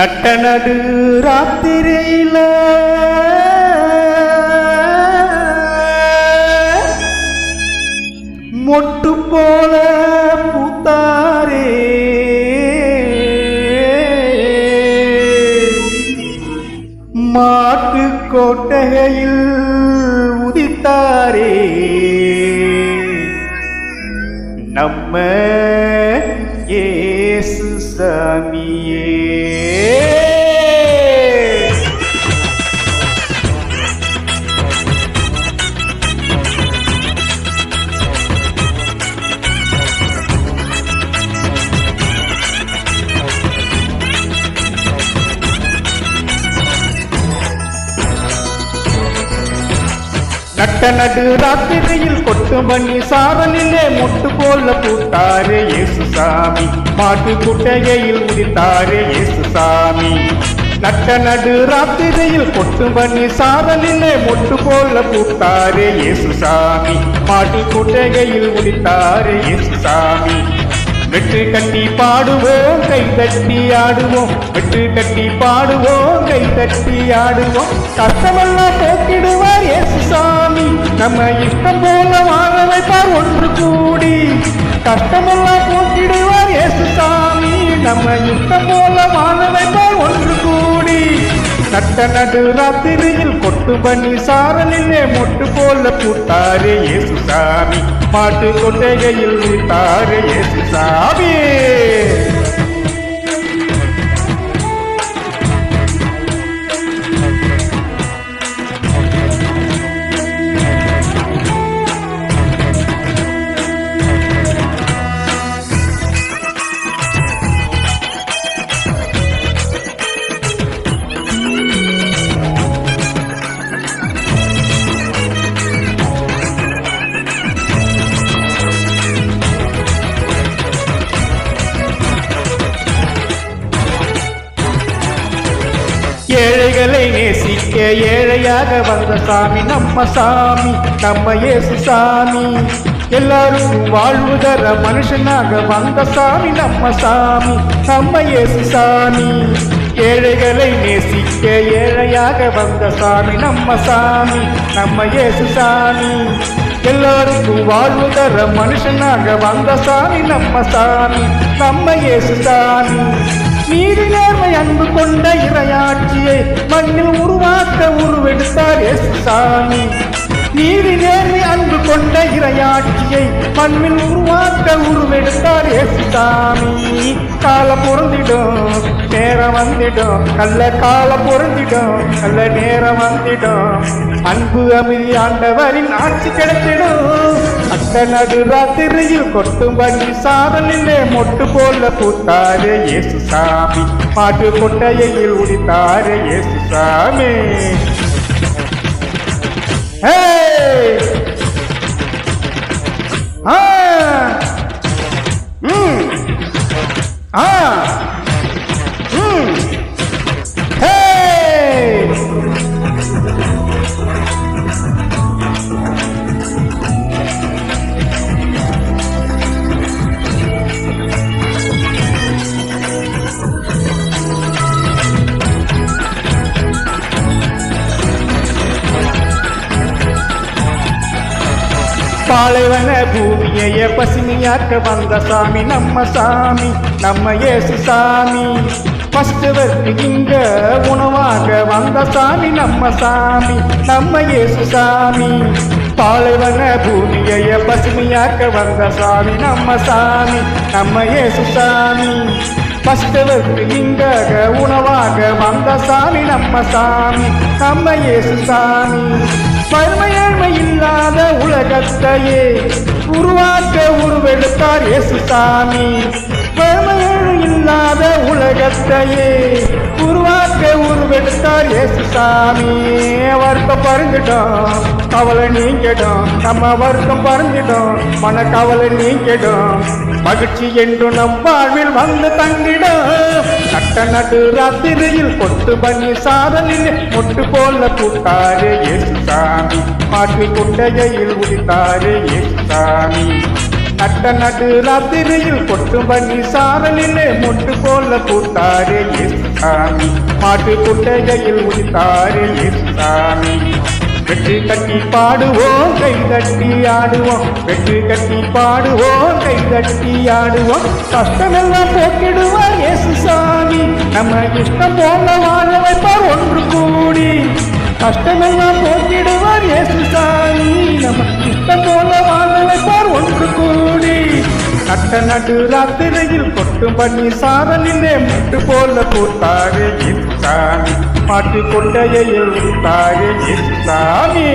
நட்டனடு ராத்திரையில. மொட்டு போல பூத்தாரே. மாட்டு கோட்டையில் உதித்தாரே. நம்ம ஏ ஏசு சாமியே நட்ட நடு ராத்திரியில் கொட்டு மணி சாரலிலே முட்டு போல பூத்தாரே இயேசு சாமி மாட்டு குட்டையில் உதித்தாரே இயேசு சாமி நட்ட நடு ராத்திரியில் கொட்டு பண்ணி சாரலிலே முட்டு போல பூத்தாரே இயேசு சாமி மாட்டு குட்டையில் உதித்தாரே இயேசு சாமி வெட்டு கட்டி பாடுவோம் கை தட்டி ஆடுவோம். வெட்டு கட்டி பாடுவோம் கை தட்டி ஆடுவோம். கஷ்டமெல்லாம் போக்கிடுவார் இயேசு சாமி நம்ம இஷ்டம் போல வாழ வைப்பார் ஒன்று கூடி. கஷ்டமெல்லாம் போக்கிடுவார் இயேசு சாமி நம்ம இஷ்டம் போல வாழ வைப்பார் ஒன்று கூடி. நட்ட நடு ராத்திரியில் கொட்டு பண்ணி சாரலிலே மொட்டு போல பூத்தாரே இயேசு சாமி பாட்டு கொட்டைகையில் விட்டாரே இயேசு சாமி நேசிக்க ஏழையாக வந்த சாமி நம்ம சாமி நம்ம ஏசு சாமி. எல்லாரும் வாழ்வு தர மனுஷனாக வந்த சாமி நம்ம சாமி நம்ம ஏசு சாமி. ஏழைகளை நேசிக்க ஏழையாக வந்த சாமி நம்ம சாமி நம்ம ஏசு சாமி. எல்லாருக்கும் வாழ்வு தர மனுஷனாக வந்த சாமி நம்ம சாமி நம்ம இயேசு சாமி. நீதி நேர்மை அன்பு கொண்ட இறையாட்சியை சாமி. நீதி நேர்மை அன்பு கொண்ட இரையாட்சியை மண்மின் உருவாக்க உருவெடுத்தார் இயேசு சாமி காலம் பொருந்திடும் நேரம் வந்திடும் நல்ல கால பொருந்திடும் நல்ல நேரம் வந்திடும். அன்பு அமைதி ஆண்டவரின் ஆட்சி கிடைத்திடும். அட்ட நடு ராத்திரியில் கொட்டும் வண்டி சாதலிலே மொட்டு போல பூத்தாரே இயேசு சாமி பாட்டு கொட்டையில் உடித்தாரே இயேசு 啊。பாலைவன பூமியை பசுமையாக்க வந்த சாமி நம்ம சாமி நம்ம ஏசு சாமி. பஸ்டவருக்கு இங்க உணவாக வந்த சாமி நம்ம சாமி நம்ம ஏசு சாமி. பாலைவன பூமியை பசுமையாக்க வந்த சாமி நம்ம சாமி நம்ம ஏசு சாமி. பஸ்டவருக்கு இங்க உணவாக வந்த சாமி நம்ம சாமி நம்ம ஏசு சாமி. பருமையேழ்மை இல்லாத உலகத்தையே உருவாக்க உருவெடுத்தார் இயேசுசாமி. பருமையேழ்மை இல்லாத உலகத்தையே உருவாக்க உருவெடுத்தார் இயேசுசாமி. வருத்தம் பறந்துட்டோம் கவலை நீங்கிடும் நம்ம வருத்தம் பறந்துடும் மன கவலை நீங்கிடும் மகிழ்ச்சி என்று நம் வாழ்வில் வந்து தங்கிடும். கட்ட நடு ராத்திரியில் பொட்டு பண்ணி சாதனில் முட்டு போல கூட்டாரே இயேசு சாமி. மாட்டு குட்டையில் உடித்தாரே இயேசு சாமி. நட்ட நடு ராத்திரியில் பொட்டு பண்ணி சாரலிலே முட்டு போல கூட்டாரே இயேசுசாமி மாட்டு குட்டையில் உடித்தாரே இயேசுசாமி வெற்றி கட்டி பாடுவோம் கை தட்டி ஆடுவோம். வெற்றி கட்டி பாடுவோம் கை தட்டி ஆடுவோம். கஷ்டமெல்லாம் போக்கிடுவார் இயேசு சாமி நம்ம இஷ்டம் போல வாழ வைப்பார் ஒன்று கூடி. கஷ்டமெல்லாம் போக்கிடுவார் இயேசு சாமி நம்ம இஷ்டம் போல வாழ வைப்பார் ஒன்று கூடி. நட்ட நடு ராத்திரையில் கொட்டும் பண்ணி சாதலிலே முட்டு போல பூத்தாரே இயேசுசாமி. மாட்டு கொண்டையில் தாயே இயேசுசாமி